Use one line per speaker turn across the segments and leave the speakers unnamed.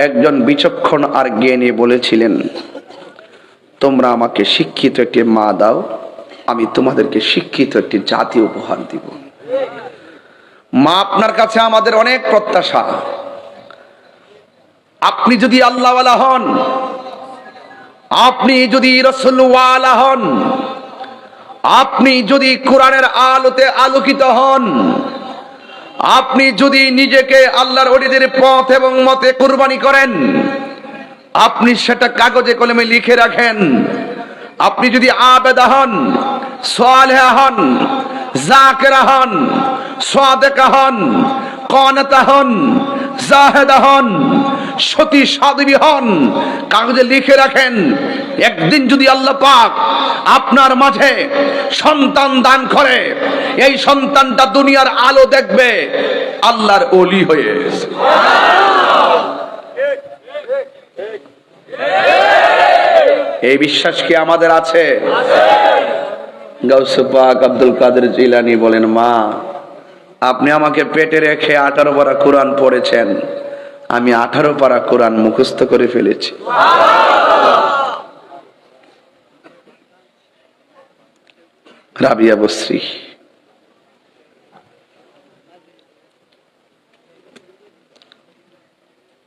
একজন বিচক্ষণ আর জ্ঞানী বলেছিলেন, তোমরা আমাকে শিক্ষিত একটি মা দাও, আমি তোমাদেরকে শিক্ষিত একটি জাতি উপহার দিব। মা আপনার কাছে আমাদের অনেক প্রত্যাশা। আপনি যদি আল্লাহওয়ালা হন, আপনি যদি রসুলওয়ালা হন, আপনি যদি কোরআনের আলোতে আলোকিত হন আপনি যদি নিজেকে আল্লাহর অলিদের পথ এবং মতে কুরবানি করেন, আপনি সেটা কাগজে কলমে লিখে রাখেন। আপনি যদি আবেদা হন, সোয়ালেহা হন, জাকেরা হন, সোয়াদেকা হন, কনতা হন, জাহেদা হন সতী সাধবী হন। কাগজে লিখে রাখেন, একদিন যদি আল্লাহ পাক আপনার মাঝে সন্তান দান করে, এই সন্তানটা দুনিয়ার আলো দেখবে, আল্লাহর অলি হয়ে। এই বিশ্বাস কি আমাদের আছে? গাউসে আব্দুল কাদের জিলানি বলেন, মা, আপনি আমাকে পেটে রেখে আঠারো পারা কোরআন পড়েছেন। আমি আঠারো পারা কোরআন মুখস্থ করে ফেলেছি। রাবিয়া বশ্রী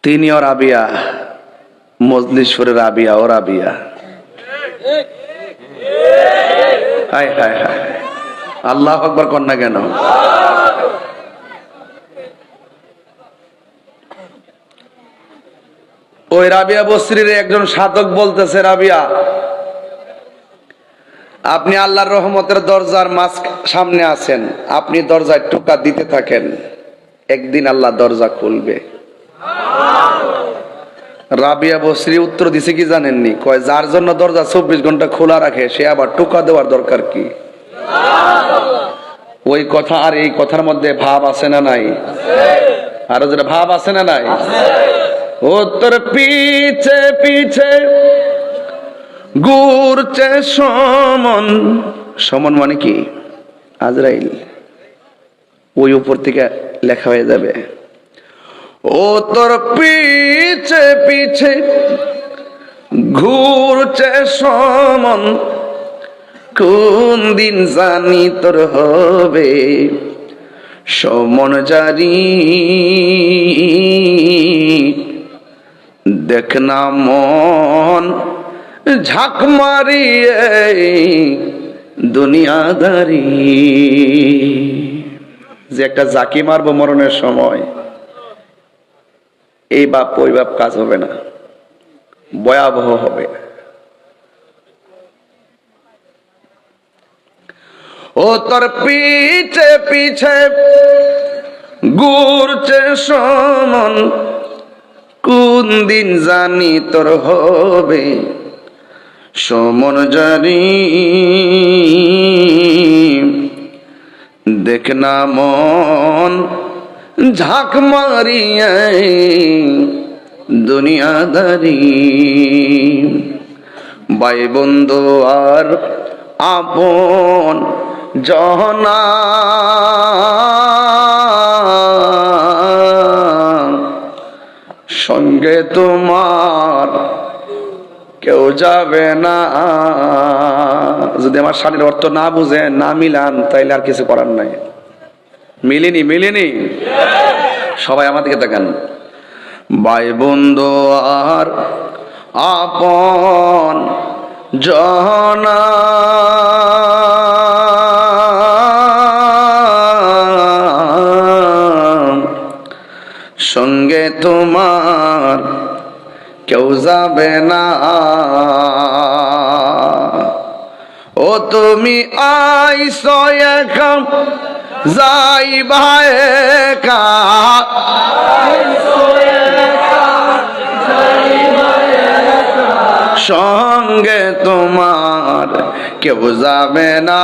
তিনিও রাবিয়া মজলিশ্বরের রাবিয়া ও রাবিয়া। হায় হায় হায় আল্লাহ আকবর কন্যা কেন? ওই রাবিয়া বস্রির একজন সাধক বলতেছে, রাবিয়া, আপনি আল্লাহর রহমতের দরজার মাঝ সামনে আছেন। আপনি দরজায় টোকা দিতে থাকেন। একদিন আল্লাহ দরজা খুলবে। রাবিয়া বসরি উত্তর দিছে কি জানেননি? কয়, যার জন্য দরজা চব্বিশ ঘণ্টা খোলা রাখে, সে আবার টোকা দেওয়ার দরকার কি? ওই কথা আর এই কথার মধ্যে ভাব আছে না নাই? আরও যেটা ভাব আছে না নাই? উত্তর পিছে পিছে ঘুরছে সমন। সমন মানে কি? আজরাইল, ওই উপর থেকে লেখা হয়ে যাবে। ও তোর পিছে পিছে ঘুরছে সমন। কোন দিন জানি তোর হবে সমন জারি দেখ না মন ঝাঁক মারিয়ে দুনিয়াদারি। যে একটা জাকি মারবো মরণের সময়, এই বাপ ওই বাপ কাজ হবে না, ভয়াবহ হবে। ও তোর পিছে পিছে ঘুরছে সমন কোন দিন জানি তোর হবে সমন জানি। দেখ না মন ঝাঁক মারিয়ে দুনিয়াদারি। বাই বন্ধু আর আপন জহনা। সঙ্গে তোমার কেউ যাবে না। যদি আমার শাড়ির অর্থ না বুঝেন না মিলান, তাইলে আর কিছু করার নাই। মিলিনি মিলিনি? সবাই আমাদেরকে দেখেন ভাই বন্ধু আর আপন জনা। সঙ্গে তোমার কেউ যাবে না। ও তুমি আইস এখন যাই ভাইকা সঙ্গে তোমার কেউ যাবে না।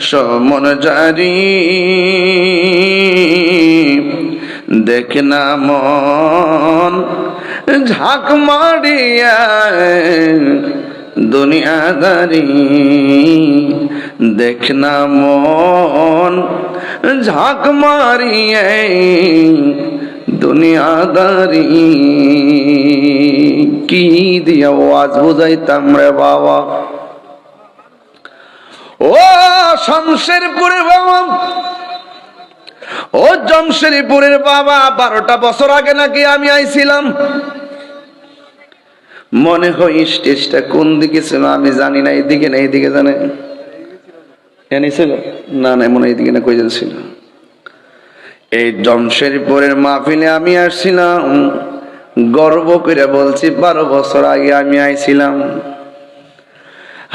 সমন জারি। দেখ না মন ঝাঁক মারিয়া দুনিয়াদারি। দেখ না মন ঝাঁক মারিয়ে দুনিয়াদারি। কি দিয়া ওয়াজ বুঝাইতাম রে বাবা। ও শমশেরপুরের বাবা। ও জমশেরপুরের বাবা, বারোটা বছর আগে নাকি আমি আইছিলাম। মনে হয় স্টেজটা কোন দিকে ছিল আমি জানি না, এইদিকে না এইদিকে জানে। না না মনে এইদিকে না কই ছিল। এই জমশেরপুরের মাহফিলে আমি আসছিলাম। গর্ব করে বলছি, বারো বছর আগে আমি আইছিলাম।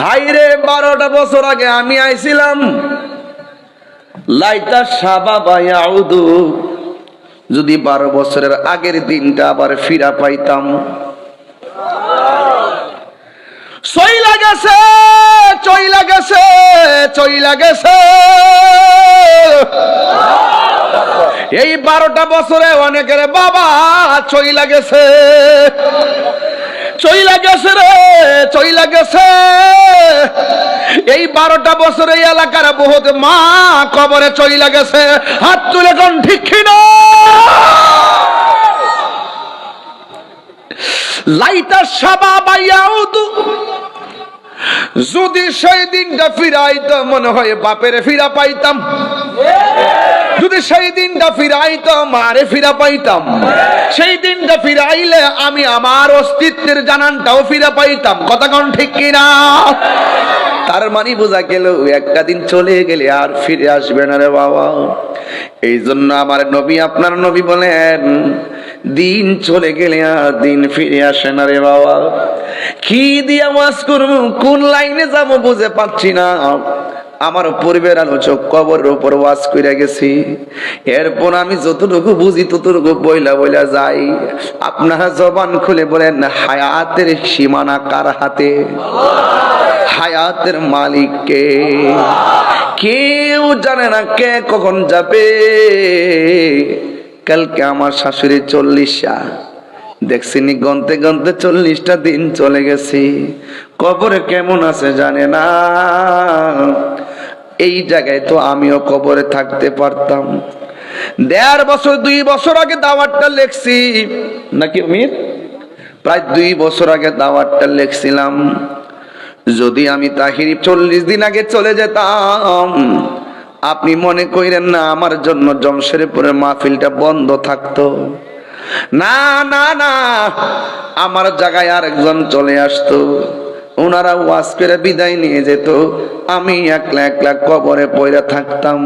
হাই রে বারোটা বছর আগে আমি আইছিলাম। লাইতা সাবা বায়াউদু যদি বারো বছরের আগের দিনটা আবার ফিরা পাইতাম। চইলা গেছে চইলা গেছে চইলা গেছে। এই বারোটা বছরে অনেকের বাবা চইলা গেছে। চইলা গেছে রে, চইলা গেছে। এই বারোটা বছর এই এলাকার বহুত মা কবরে চইলা গেছে। হাত তুলে কোন ঠিক না লাইতা সাবা বাইয়াউদু যদি সেই দিনটা ফিরাইতো, মনে হয় বাপের ফিরা পাইতাম। যদি সেই দিনটা ফিরাইতো, মারে ফিরা পাইতাম। সেই দিনটা ফিরাইলে আমি আমার অস্তিত্বের জানানটাও ফিরা পাইতাম। কথা কোন ঠিক কিনা? তার মানে বোঝা গেল, একটা দিন চলে গেলে আর ফিরে আসবে না রে বাবা। এই জন্য আমার নবী, আপনার নবী বলেন, দিন চলে গেলে আর দিন ফিরে আসে না রে বাবা। কি দিয়ে ওয়াজ করব? কোন লাইনে যাব বুঝে পাচ্ছি না। আমার পূর্বের আলোচক কবরের উপর ওয়াজ করে গেছি। এরপর আমি যতটুকু বুঝি ততটুকু বইলা বইলা যাই। আপনারা জবান খুলে বলেন, হায়াতের সীমানা কার হাতে? হায়াতের মালিক কে? কেউ জানে না কে কখন যাবে। কালকে আমার শাশুড়ি চল্লিশা। দেখছিনি গনতে গনতে চল্লিশটা দিন চলে গেছি। কবরে কেমন আছে জানে না। এই জায়গায় তো আমিও কবরে থাকতে পারতাম। দেড় বছর, দুই বছর আগে দাওয়াতটা লেখছি। নাকি অমির প্রায় দুই বছর আগে দাওয়াতটা লেখছিলাম। যদি আমি তাহির চল্লিশ দিন আগে চলে যেতাম, আপনি মনে কইরেন না, আমার জন্য জমশেরপুরের মাহফিলটা বন্ধ থাকতো। না না না। আমার জায়গায় আরেকজন চলে আসতো। ওনারা ওয়াজ করে বিদায় নিয়ে যেত। আমি একলা একলা কবরে পয়রা থাকতাম।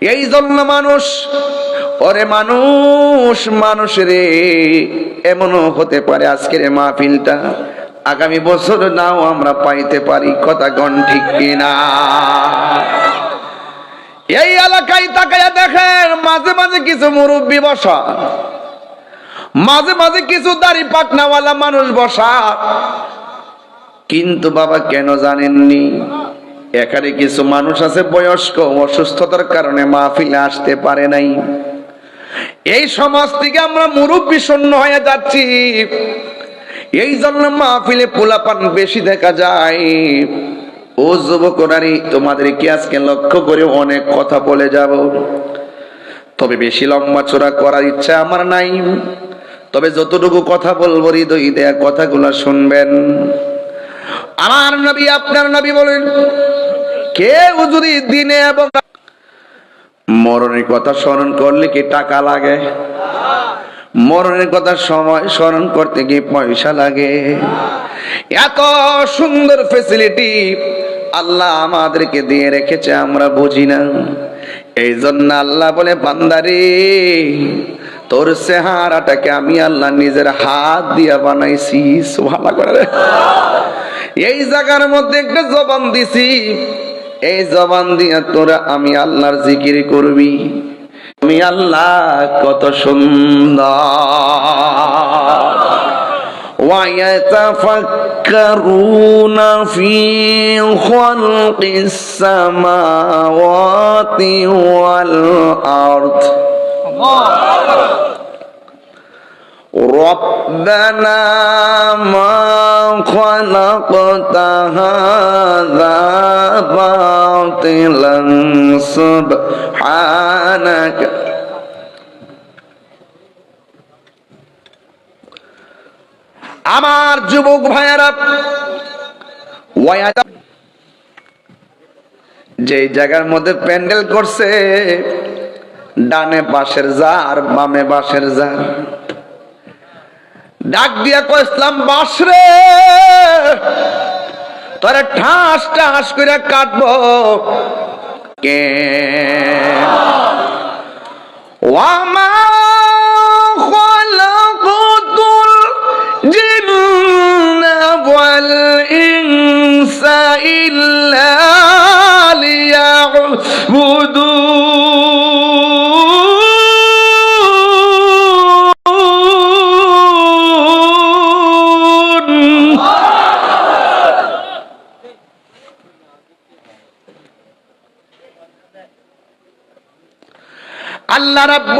এই জন্য মানুষ, ওরে মানুষ মানুষ রে, এমনও হতে পারে আজকের মাহফিলটা। আগামী বছর নাও আমরা পাইতে পারি, কথা গণ ঠিক কিনা? এই এলাকায় তাকাইয়া দেখেন, মাঝে মাঝে কিছু মুরব্বী বসা। মাঝে মাঝে কিছু দাড়ি পাকনাওয়ালা মানুষ বসা। কিন্তু বাবা কেন জানেননি? এখানে কিছু মানুষ আছে বয়স্ক, অসুস্থতার কারণে মাহফিলে আসতে পারে নাই। এই সমাজ থেকে আমরা মুরব্বী শূন্য হয়ে যাচ্ছি। এই জন্য মাহফিলে পোলাপান বেশি দেখা যায়। ও যুবকরারি তোমাদেরকে আজকে লক্ষ্য করে অনেক কথা বলে যাব। তবে বেশি লম্বা চোরা করার ইচ্ছা আমার নাই। তবে যতটুকু কথা বলব হৃদয় দেয়া কথাগুলো শুনবেন। আমার নবী, আপনার নবী বলেন, কেউ যদি দিনে এবং মরণের কথা স্মরণ করলে কি টাকা লাগে? মরণের কথা সময় স্মরণ করতে গিয়ে পয়সা লাগে? এত সুন্দর ফেসিলিটি আল্লাহ আমাদেরকে দিয়ে রেখেছে, আমরা বুঝি না। এই জন্য আল্লাহ বলে, বান্দারে তোর চেহারাটাকে আমি আল্লাহ নিজের হাত দিয়া বানাইছি সুভালা করে এই জায়গার মধ্যে একটা জবান দিছি এই জবান দিয়া তোরা আমি আল্লাহর জিকির করবি তুমি আল্লাহ কত সুন্দর ويتفكرون في خلق السماوات والأرض ربنا ما خلقت هذا باطلا سبحانك আমার যুবক ভাইয়ারা ওয়াইয়া যে জায়গার মধ্যে প্যান্ডেল করছে ডানে পাশের জার বামে বাঁশের জার ডাক দিয়া কো ইসলাম বাস রে, তোরে ঠাস ঠাস করে কাটবো। কে? ওয়ামা খলাকতুল জিন্না ইল্লা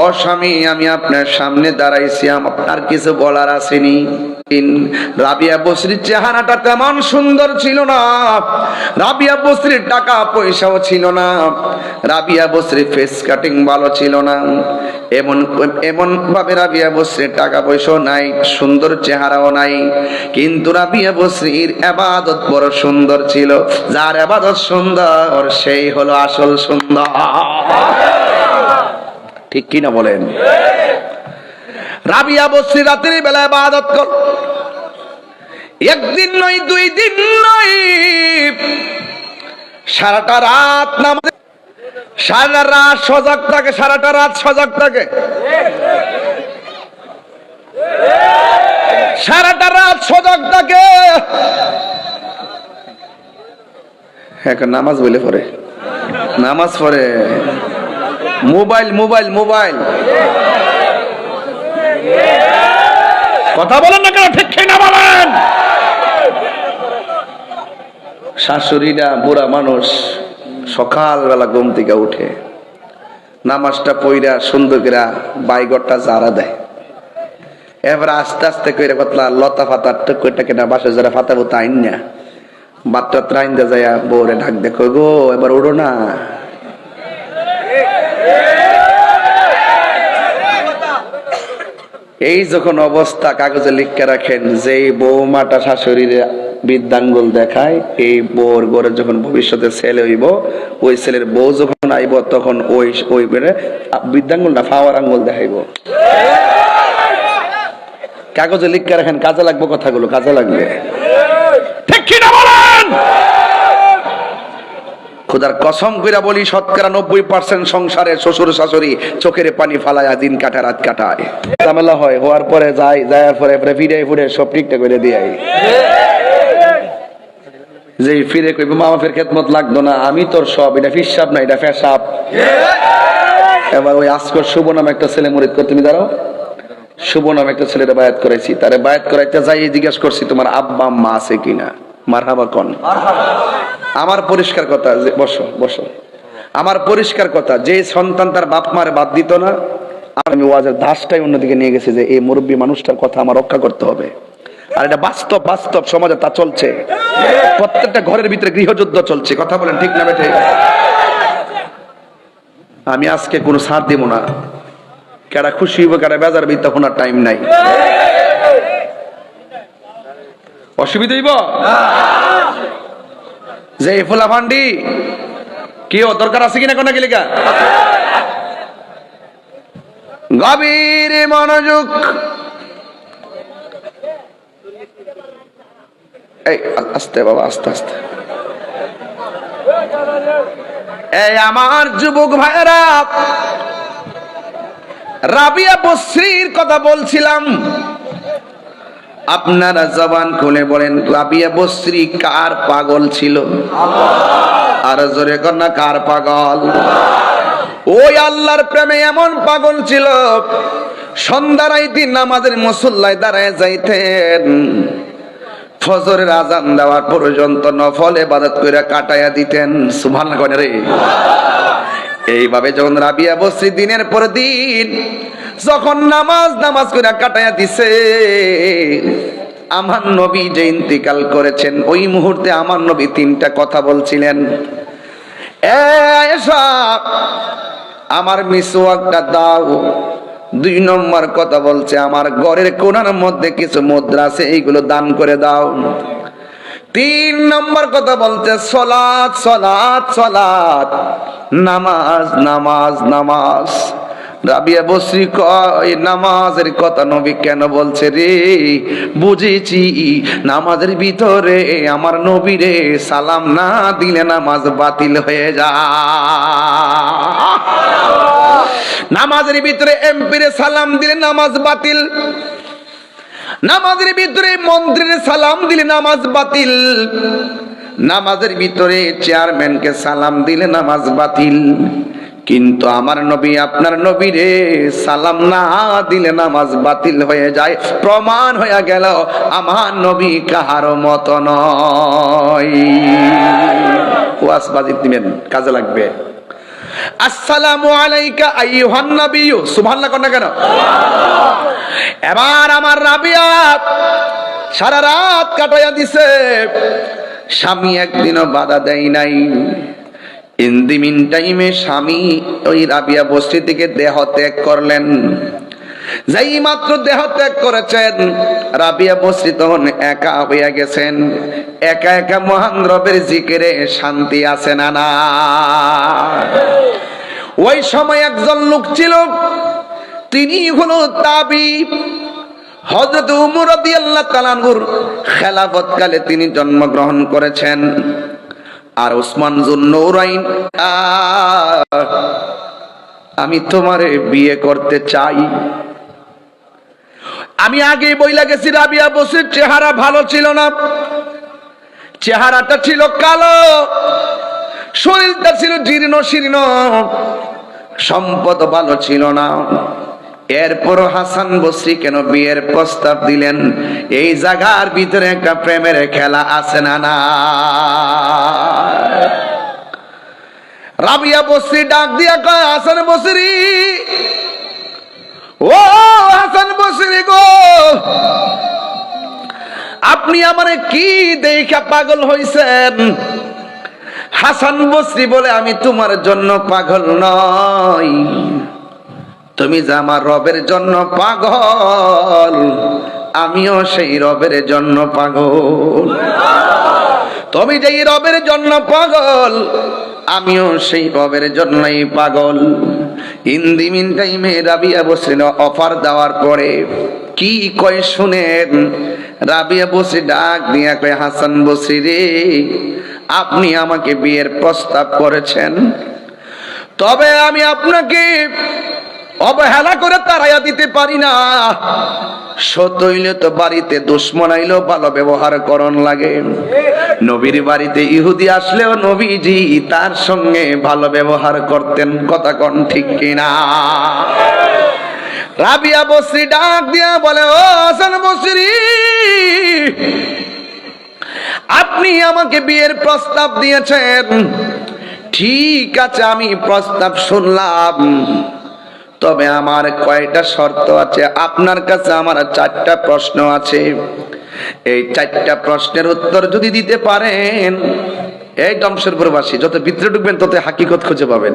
ও স্বামী, আমি আপনার সামনে দাঁড়াইছি আপনার কিছু বলার আসেনি। রাবিয়া বসরির চেহারাটা তেমন সুন্দর ছিল না। রাবিয়া বসরির টাকা পয়সাও ছিল না। রাবিয়া বসরির ফেস কাটিং ভালো ছিল না। এমন এমন ভাবে রাবিয়া বসরির টাকা পয়সাও নাই, সুন্দর চেহারাও নাই। কিন্তু রাবিয়া বসরির আবাদত বড় সুন্দর ছিল। যার আবাদত সুন্দর, সেই হলো আসল সুন্দর। ঠিক কিনা বলেন? রাবিয়া বসরি রাতের বেলায় বাদত কর। একদিন নয়, দুই দিন নয়। সারাটা রাত নামাজ সারা রাত সজাগ থাকে, সারাটা রাত সজাগ থাকে। সারাটা রাত সজাগ থাকে। এখন নামাজ বলে পড়ে। নামাজ পড়ে। Mobile mobile mobile. কথা বলেন না কেন? ঠিক না বলেন? শাশুড়িরা বুড়া মানুষ সকালবেলা ঘুম থেকে উঠে নামাজটা পইরা সুন্দর করে বাইগরটা জারা দেয়। এবার আস্তে আস্তে কইরা কতলা লতা ফাতা টুক কইটা কেনা বাসে যারা ফাতা বুতা আইন না। বাচ্চা ত্রাইন দে যায় বউরে ডাক দেখো, গো, এবার উড়ো না। এই যখন অবস্থা কাগজে লিখকে রাখেন যে বৌমাটা শাশুড়ির বৃদ্ধাঙ্গুল দেখায়, এই বউর গড়ে যখন ভবিষ্যতে ছেলে হইব, ওই ছেলের বউ যখন আইব, তখন ওই ওই বেড়ে বৃদ্ধাঙ্গুল না ফাওয়ার আঙ্গুল দেখাইব। কাগজে লিখকে রাখেন, কাজে লাগবে কথাগুলো, কাজে লাগবে ঠিক কিনা বলেন খুদার কসম কইরা বলি, শতকরা নব্বই পার্সেন্ট সংসারে শ্বশুর শাশুড়ি চোখের পানি ফালায় দিন কাটা রাত কাটায়। ঝামেলা হয়, হওয়ার পরে যাই যাওয়ার পরে পরে ফিরে, ফুরে সব ঠিকঠাক করে দিয়ে যে ফিরে কইব মামা ফের খেদমত লাগতো না, আমি তোর সব, এটা ফিসাব না, এটা ফেসাব এবার ওই আজকর শুভ নামে একটা ছেলে মরিদ করে, তুমি দাঁড়াও। শুভ নামে একটা ছেলেটা বায়াত করাইছি, তারে বায়াত করাইতে যাই জিজ্ঞাসা করছি, তোমার আব্বা, আম্মা আছে কিনা? মারহাবা কন? আমার পরিষ্কার কথা, যে বসো বসো। আমার পরিষ্কার কথা, যে সন্তান তার বাপ মারে বাদ দিত না আমি ওয়াজের ধাসটাই অন্যদিকে নিয়ে গেছি যে এই মুরব্বী মানুষটার কথা আমার রক্ষা করতে হবে। আর এটা বাস্তব বাস্তব সমাজে তা চলছে। প্রত্যেকটা ঘরের ভিতরে গৃহযুদ্ধ চলছে, কথা বলেন ঠিক না বেঠে? আমি আজকে কোনো সাথ দিব না। কেডা খুশি হইব, কেডা বেজার বিদ্যা, শোনার টাইম নাই। অসুবিধা ফান্ডি কি দরকার আছে কিনা কোনা গভীর মনোযোগ। এই, আস্তে বাবা, আস্তে আস্তে। এই আমার যুবক ভাইরা রাবিয়া বশ্রীর কথা বলছিলাম। আপনারা জবান খুলে বলেন রাবিয়া বশ্রী কার পাগল ছিল? আর জোরে কন্যা কার পাগল? ওই আল্লাহর প্রেমে এমন পাগল ছিল, সন্ধ্যার দিন নামাজের মুসল্লায় দাঁড়ায় যাইতেন। ফজরের আজান দেওয়ার পর্যন্ত নফল এবাদত করে কাটাইয়া দিতেন। সুভান এইভাবে যখন রাবিয়া বসরি, দিনের পর দিন যখন নামাজ নামাজ করে কাটাইয়া দিছে, আমার নবী যে ইন্তিকাল করেছেন, ওই মুহূর্তে আমার নবী তিনটা কথা বলছিলেন। আমার মিসওয়াকটা দাও। দুই নম্বর কথা বলছে, আমার ঘরের কোনার মধ্যে কিছু মুদ্রা আছে, এইগুলো দান করে দাও। তিন নম্বর কথা বলছে, সলাৎ সলাৎ সলাৎ। নামাজ নামাজ নামাজ। রাবিয়া বসরি নামাজের কথা নবী কেন বলছে রে? বুঝেছি, নামাজের ভিতরে আমার নবী রে সালাম না দিলে নামাজ বাতিল হয়ে যা। নামাজের ভিতরে এমপিরে সালাম দিলে নামাজ বাতিল। নামাজের ভিতরে মন্ত্রীর সালাম দিলে নামাজ বাতিল। নামাজের ভিতরে চেয়ারম্যানকে সালাম দিলে নামাজ বাতিল। কিন্তু আমার নবী, আপনার নবীরে সালাম না দিলে নামাজ বাতিল হয়ে যায়, প্রমাণ হয়ে গেল আমার নবী কাহার মত নয়। বাজিত দিবেন, কাজে লাগবে। আসসালামু আলাইকা আইয়ুহান নাবিয়্যু, সুবহানাল্লাহ কোন কেন? এবার আমার রাবিয়া সারা রাত কাটাইয়া দিছে, স্বামী একদিনও বাধা দেয় নাই। ইন দি মিন টাইমে স্বামী ওই রাবিয়া বস্তি থেকে দেহ ত্যাগ করলেন। যেই মাত্র দেহ ত্যাগ করেছেন, রাবিয়া বস্তি তখন একা হইয়া গেছেন। একা একা মহান রবের জিকিরে শান্তি আছে না না? ওই সময় একজন লোক ছিল, তিনি হলো তাবি। হজরত উমর রাদিয়াল্লাহু তাআলার খেলাফত কালে তিনি জন্মগ্রহণ করেছেন। আর ওসমান জুন্নৌরাইন আমি তোমারে বিয়ে করতে চাই। আমি আগে বইলা গেছি, রাবিয়া বসির চেহারা ভালো ছিল না। চেহারাটা ছিল কালো, শরীরটা ছিল জীর্ণ শীর্ণ, সম্পদ ভালো ছিল না। এরপর হাসান বসরি কেন বিয়ের প্রস্তাব দিলেন? এই জায়গার ভিতরে একটা প্রেমের খেলা আছে না না? রাবিয়া বসরি ডাক দিয়া কয়, হাসান বসরি, ও হাসান বসরি গো, আপনি আমারে কি দেখা পাগল হইছেন? হাসান বসরি বলে, আমি তোমার জন্য পাগল নই। তুমি যে আমার রবের জন্য পাগল, আমিও সেই রবের জন্য পাগল। তুমি যেই রবের জন্য পাগল, আমিও সেই রবের জন্যই পাগল। ইন্দি মিন টাইমে রাবিয়া বসে অফার দেওয়ার পরে কি কয় শুনেন? রাবিয়া বসে ডাক দিয়া কয়, হাসান বসি রে, আপনি আমাকে বিয়ের প্রস্তাব করেছেন। তবে আমি আপনাকে অবহেলা করে তাড়াইয়া দিতে পারি না। সতইলে তো বাড়িতে দুশ্মন আইলেও ভালো ব্যবহার করন লাগে। নবীর বাড়িতে ইহুদি আসলেও নবীজি তার সঙ্গে ভালো ব্যবহার করতেন, কথা কন ঠিক কিনা? রাবিয়া বসরি ডাক দিয়া বলে, ও হাসান বসরি, আপনি আমাকে বিয়ের প্রস্তাব দিয়েছেন। ঠিক আছে, আমি প্রস্তাব শুনলাম। তবে আমার কয়টা শর্ত আছে? আপনার কাছে আমার চারটা প্রশ্ন আছে। এই চারটা প্রশ্নের উত্তর যদি দিতে পারেন, এই জমশেরপুরবাসী যত ভিতরে ঢুকবেন, তত হাকিকত খুঁজে পাবেন।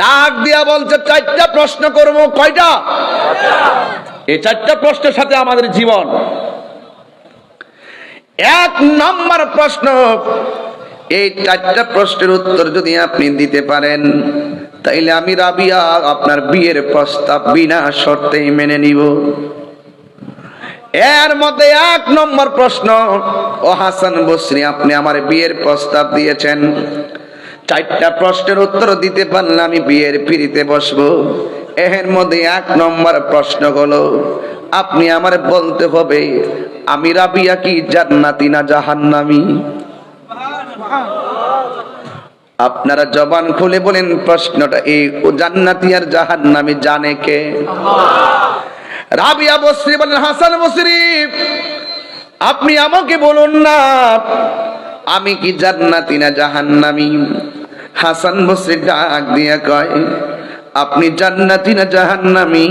ডাক দিয়া বলছে, চারটা প্রশ্ন করব, কয়টা? এই চারটা প্রশ্নের সাথে আমাদের জীবন। এক নম্বর প্রশ্ন, এই চারটা প্রশ্নের উত্তর যদি আপনি দিতে পারেন তাইলে আমি রাবিয়া, আপনার বিয়ের প্রস্তাব বিনা শর্তেই মেনে নিব। এর মধ্যে এক নম্বর প্রশ্ন, ও হাসান বসরি, আপনি আমার বিয়ের প্রস্তাব দিয়েছেন। চারটা প্রশ্নের উত্তর দিতে পারলে আমি বিয়ের পিড়িতে বসবো। এর মধ্যে এক নম্বর প্রশ্ন হলো, আপনি আমার বলতে হবে, আমি রাবিয়া কি জান্নাতি না জাহান্নামি? আপনারা জবান খুলে বলেন প্রশ্নটা এই ও জান্নাতি আর জাহান্নামি জানে কে? রাবিয়া বসরি বলেন, হাসান বসরি, আপনি আমাকে বলুন না, আমি কি জান্নাতি না জাহান্নামি? হাসান বসরি ডাক দিয়া কয়, আপনি জান্নাতি না জাহান্নামি?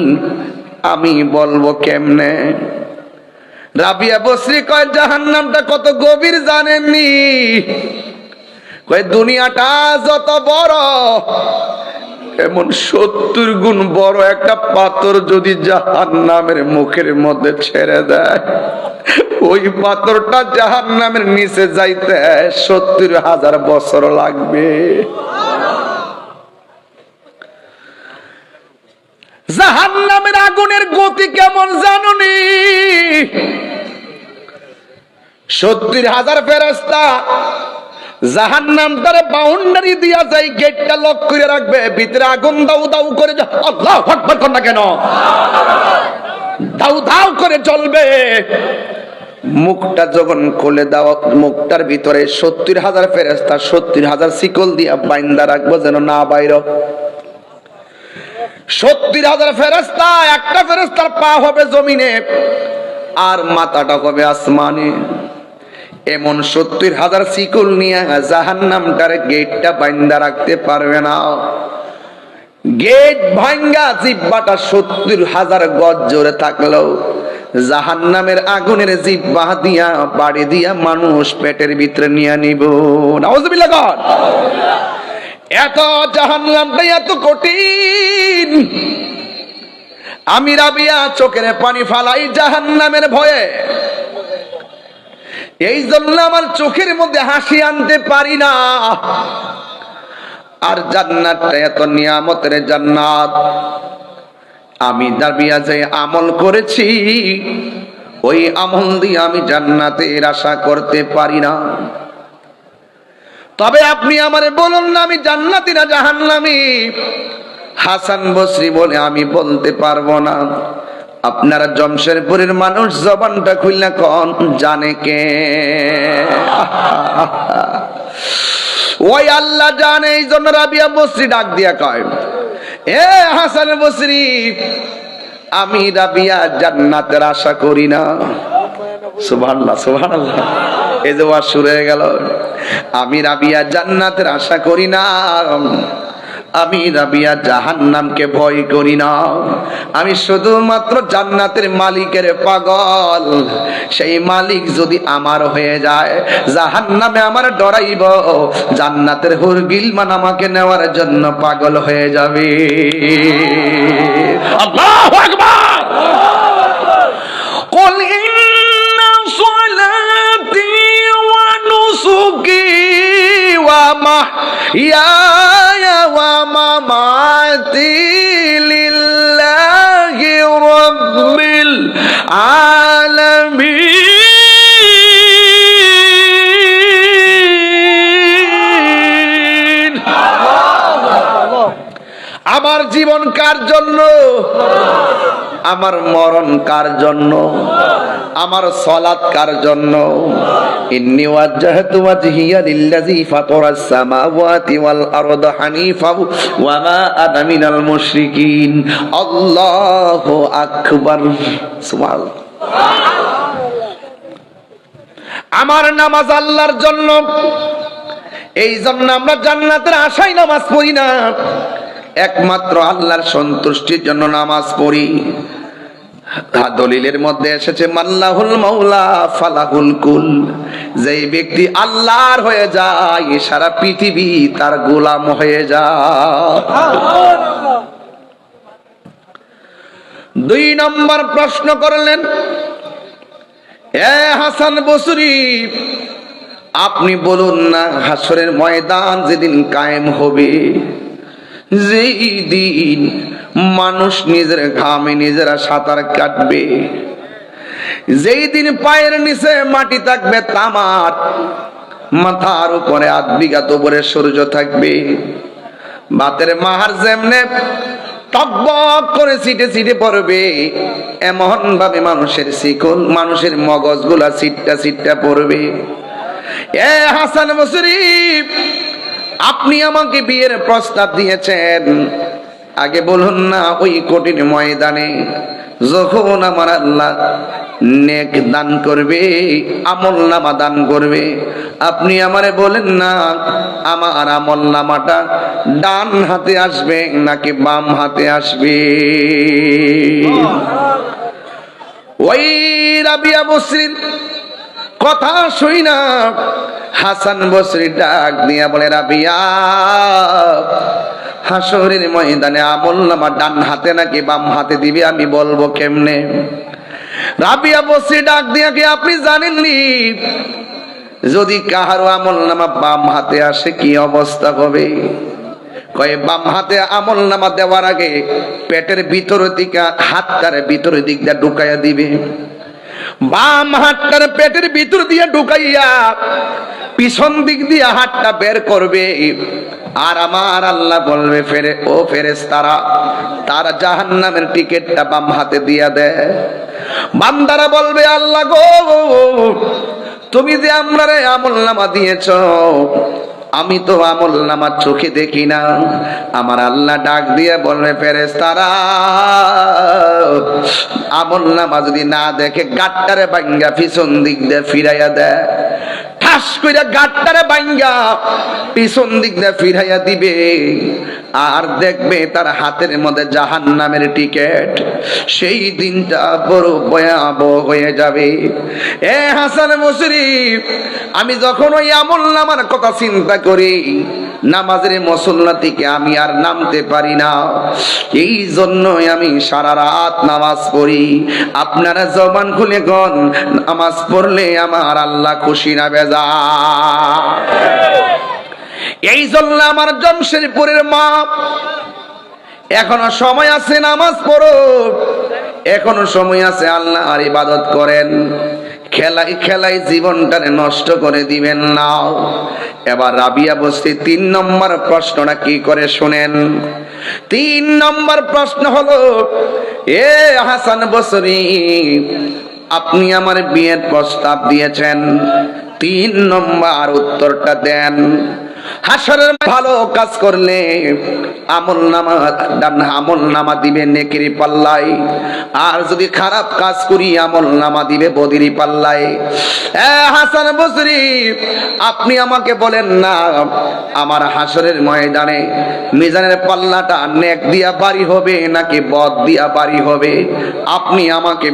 আমি বলব কেমনে? রাবিয়া বসরি কয়, জাহান্নামটা কত গভীর জানেননি? কয়, দুনিয়াটা যত বড়, এমন সত্তর গুণ বড় একটা পাথর যদি জাহান নামের মুখের মধ্যে ছেড়ে দেয়, ওই পাথরটা জাহান নামের নিচে যাইতে সত্তর হাজার বছর লাগবে। জাহান নামের আগুনের গতি কেমন জানুনি? সত্তর হাজার ফেরস্তা জাহান নামটারে বাউন্ডারি দিয়া যায় গেটটা লক করে রাখবে, ভিতরে আগুন দাউ দাউ করে আল্লাহ কর না কেন? দাউ দাউ করে চলবে মুখটা যখন খুলে দেওয়া মুখটার ভিতরে সত্তর হাজার ফেরেস্তা সত্তর হাজার শিকল দিয়া বাইন্দা রাখব যেন না বাইর। সত্তর হাজার ফেরেস্তা একটা ফেরেস্তার পা হবে জমিনে, আর মাথাটা হবে আসমানে। এমন সত্তর হাজার শিকল নিয়ে জাহান নামটার গেটটা বাইন্দা রাখতে পারবে না। গেট ভাঙ্গা জিব্বাটা সত্তর হাজার গজ জোরে থাকলেও জাহান নামের আগুনের জিব্বা দিয়া, বাড়ি দিয়া মানুষ পেটের ভিতরে নিয়ে নিব। এত জাহান নামটা এত কঠিন। আমি রাবিয়া চোখের পানি ফালাই জাহান নামের ভয়ে এই জন্য আমার চোখের মধ্যে হাসি আনতে পারি না। আর জান্নাতটা এত নিয়ামতের জান্নাত। আমি দাবিয়া যে আমল করেছি, ওই আমল দিয়ে আমি জান্নাতের আশা করতে পারি না। তবে আপনি আমারে বলুন না, আমি জান্নাতি না জাহান্নামি? হাসান বসরি বলে আমি বলতে পারব না। আপনারা জমশেরপুরের মানুষ, জবানটা খুললে কন জানে কে? ওই আল্লাহ জানে, এই জন্য রাবিয়া বসরি ডাক দিয়া কয়, এ হাসান বসরি, আমি রাবিয়া জান্নাতের আশা করি না। সুবহানাল্লাহ সুবহানাল্লাহ। এই যে ওয়াজ শুরু হয়ে গেল, আমি রাবিয়া জান্নাতের আশা করি না। আমি রাবিয়া জাহান্নামকে ভয় করি না আমি শুধুমাত্র জান্নাতের মালিকের পাগল সেই মালিক যদি আমার হয়ে যায় জাহান্নামে আমার ডরাইব জান্নাতের হুরগিলমান আমাকে নেওয়ার জন্য পাগল হয়ে যাবে আল্লাহু আকবার قل إن صلاتي ونسكي ومحياي ومماتي لله رب العالمين আমার জীবন কার জন্য আমার মরণ কার জন্য আমার সলাৎ কার জন্য ইন্নি ওয়াজ্জাহতু ওয়াজহিয়া লিল্লাযী ফাতারাস সামাওয়াতি ওয়াল আরদা হানিফা ওয়া মা আনা মিনাল মুশরিকিন। আল্লাহু আকবার। আমার নামাজ আল্লাহর জন্য। এই জন্য আমরা জান্নাতের আশায় নামাজ পড়ি না। একমাত্র আল্লাহর সন্তুষ্টির জন্য নামাজ পড়ি। দলিলের মধ্যে এসেছে মাল্লাহুল মাওলা, ফালাহুল কুল। যেই ব্যক্তি আল্লাহর হয়ে যায়, সারা পৃথিবী তার গোলাম হয়ে যায়। দুই নম্বর প্রশ্ন করলেন, এ হাসান বসুরি, আপনি বলুন না হাসরের ময়দান যেদিন কায়েম হবে? যেই দিন মানুষ নিজের ঘামে নিজেরা সাঁতার কাটবে যেই দিন পায়ের নিচে মাটি থাকবে তামার মাথার উপরে আধ বিঘা উপরে সূর্য থাকবে। বাতের মাহার যেমনে টকবক করে সিটে সিটে পড়বে এমন ভাবে মানুষের শিকল, মানুষের মগজগুলা সিটটা সিটটা পড়বে। এ হাসান মুশরিফ আপনি আমাকে বিয়ের প্রস্তাব দিয়েছেন। আগে বলুন না ওই কঠিন ময়দানে যখন আমার আল্লাহ নেক দান করবে আমল নামা দান করবে আপনি আমারে বলেন না আমার আমল নামাটা ডান হাতে আসবে নাকি বাম হাতে আসবে? ওই রাবিয়া বসরির কথা শুই না। হাসান বসরি ডাক দিয়া বলে, রাবিয়া, হাসরের ময়দানে আমল নামা ডান হাতে নাকি বাম হাতে দিবে? আমি বলব কেমনে? রাবিয়া বসরি ডাক দিয়া কি, আপনি জানেননি? যদি কাহারো আমল নামা বাম হাতে আসে, কি অবস্থা হবে? কয়ে, বাম হাতে আমল নামা দেওয়ার আগে পেটের ভিতর দিকে, হাতটার ভিতর দিক দিয়ে ঢুকাইয়া দিবে। বাম হাতটার পেটের ভিতর দিয়ে ঢুকাইয়া পিছন দিক দিয়ে হাতটা বের করবে। আর আমার আল্লাহ বলবে, ফেরে, ও ফেরেস তারা তারা জাহান্নামের টিকিটটা বাম হাতে দিয়া দেয় বান্দারা বলবে, আল্লাহ গো, তুমি যে আমরারে আমল নামা দিয়েছ আমি তো আমল নামার চোখে দেখি না। আমার আল্লাহ ডাক দিয়ে বলবে ফেরেস তারা আমল নামা যদি না দেখে, গাট্টারে বাঙ্গা পিছন দিক দিয়ে ফিরাইয়া দেয় ঠাস কইরা গাট্টারে বাঙ্গা পিছন দিক দিয়ে ফিরাইয়া দিবে। আর দেখবে তার হাতের মধ্যে জাহান নামের টিকেট। সেই দিনটা বড় ভয়াবহ হয়ে যাবে। এ হাসান মুশরিফ, আমি যখন ওই আমল নামার কথা চিন্তা করি, নামাজের মসল্লা থেকে আমি আর নামতে পারি না। এই জন্যই আমি সারা রাত নামাজ পড়ি। আপনারা জবান খুলে গন নামাজ পড়লে আমার আল্লাহ খুশি না বেজা। এই জন্য আমার জমশেরপুরের মা, এখনও সময় আছে নামাজ পড়ো এখনও সময় আছে আল্লাহ আর ইবাদত করেন। খেলাই খেলাই জীবনটারে নষ্ট করে দিবেন না। এবার রাবিয়া বস্তি তিন নম্বর প্রশ্নটা কি করে শুনেন? তিন নম্বর প্রশ্ন হলো, এ হাসান বসরি, আপনি আমার বিয়ের প্রস্তাব দিয়েছেন। তিন নম্বর উত্তরটা দেন। হাসরের ভালো কাজ করলে আমল নামা আমল নামা দিবে নেকিরি পাল্লাই আর যদি খারাপ কাজ করি, আমল নামা দিবে বদিরি পাল্লাই হাসান বসরি, আপনি আমাকে বলেন না, আমার হাসরের ময়দানে মিজানের পাল্লাটা নেক দিয়া বাড়ি হবে নাকি বদ দিয়া বাড়ি হবে? আপনি আমাকে